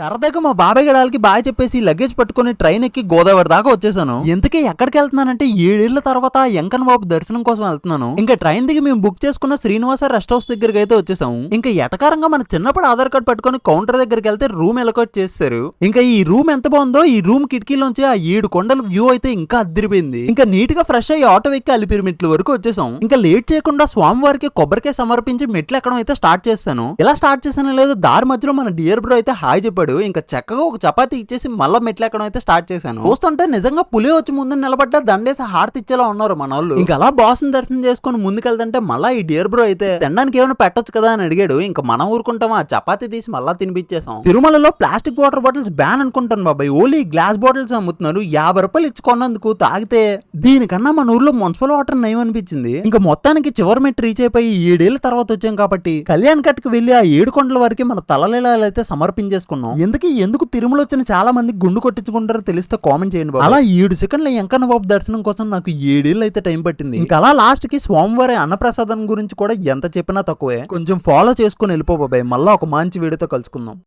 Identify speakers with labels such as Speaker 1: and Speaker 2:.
Speaker 1: సరదాగా మా బాబాయ్ గడాలకి బాగా చెప్పేసి లగేజ్ పట్టుకుని ట్రైన్ ఎక్కి గోదావరి దాకా వచ్చేసాను. ఇంతకీ ఎక్కడికి వెళ్తున్నానంటే ఏడేళ్ళ తర్వాత ఎంకన్ బాబు దర్శనం కోసం వెళ్తున్నాను. ఇంకా ట్రైన్ దిగి మేము బుక్ చేసుకున్న శ్రీనివాస రెస్ట్ హౌస్ దగ్గరికి అయితే వచ్చేసాము. ఇంకా ఎటకారంగా మన చిన్నప్పుడు ఆధార్ కార్డ్ పట్టుకొని కౌంటర్ దగ్గరికి వెళ్తే రూమ్ ఎలకౌట్ చేస్తారు ఇంకా ఈ రూమ్ ఎంత బాగుందో ఈ రూమ్ కిటికీలోంచి ఆ ఏడు కొండల వ్యూ అయితే ఇంకా అద్దరిపోయింది ఇంకా నీట్గా ఫ్రెష్ అయ్యి ఆటో ఎక్కి అలిపిరి మెట్లు వరకు వచ్చేసాం ఇంకా లేట్ చేయకుండా స్వామివారికి కొబ్బరికాయ సమర్పించి మెట్లు ఎక్కడం అయితే స్టార్ట్ చేస్తాను ఇలా స్టార్ట్ చేసానో లేదో దారి మధ్యలో మన డియర్ బ్రో అయితే హాయ్ చెప్పాడు ఇంకా చక్కగా ఒక చపాతీ ఇచ్చేసి మళ్ళీ మెట్లు ఎక్కడం అయితే స్టార్ట్ చేశాను. చూస్తుంటే నిజంగా పులి వచ్చి ముందు నిలబడ్డ దండేసి హారతి ఇచ్చేలా ఉన్నారు మన వాళ్ళు. ఇంకా అలా బాస్ దర్శనం చేసుకొని ముందుకెళ్తుంటే మళ్ళీ ఈ డియర్ బ్రో అయితే తినడానికి ఏమైనా పెట్టొచ్చు కదా అని అడిగాడు. ఇంకా మనం ఊరుకుంటాం ఆ చపాతీ తీసి మళ్ళా తినిపించేసాం తిరుమలలో ప్లాస్టిక్ వాటర్ బాటిల్స్ బ్యాన్ అనుకుంటాను బాబాయ్. ఓన్లీ గ్లాస్ బాటిల్స్ అమ్ముతున్నారు. యాభై రూపాయలు ఇచ్చి కొన్నందుకు తాగితే దీనికన్నా మన ఊర్లో మున్సిపల్ వాటర్ నయం అనిపించింది. ఇంకా మొత్తానికి చివరి మెట్ రీచ్ అయిపోయి ఏడేళ్ళ తర్వాత వచ్చాం కాబట్టి కళ్యాణ్ కట్కి వెళ్ళి ఆ ఏడు కొండల వరకు మన తలలీలాలు అయితే సమర్పించేసుకున్నాం. ఎందుకు ఎందుకు తిరుమల వచ్చిన చాలా మంది గుండు కొట్టించుకుంటారో తెలిస్తే కామెంట్ చేయండి బాబు. అలా ఏడు సెకండ్ల ఎంకన్న బాబు దర్శనం కోసం నాకు ఏడేళ్ళు అయితే టైం పట్టింది. ఇంకా అలా లాస్ట్కి స్వామివారి అన్నప్రసాదం గురించి కూడా ఎంత చెప్పినా తక్కువే. కొంచెం ఫాలో చేసుకుని వెళ్ళిపో బాబాయ్. మళ్ళీ ఒక మంచి వీడియోతో కలుసుకుందాం.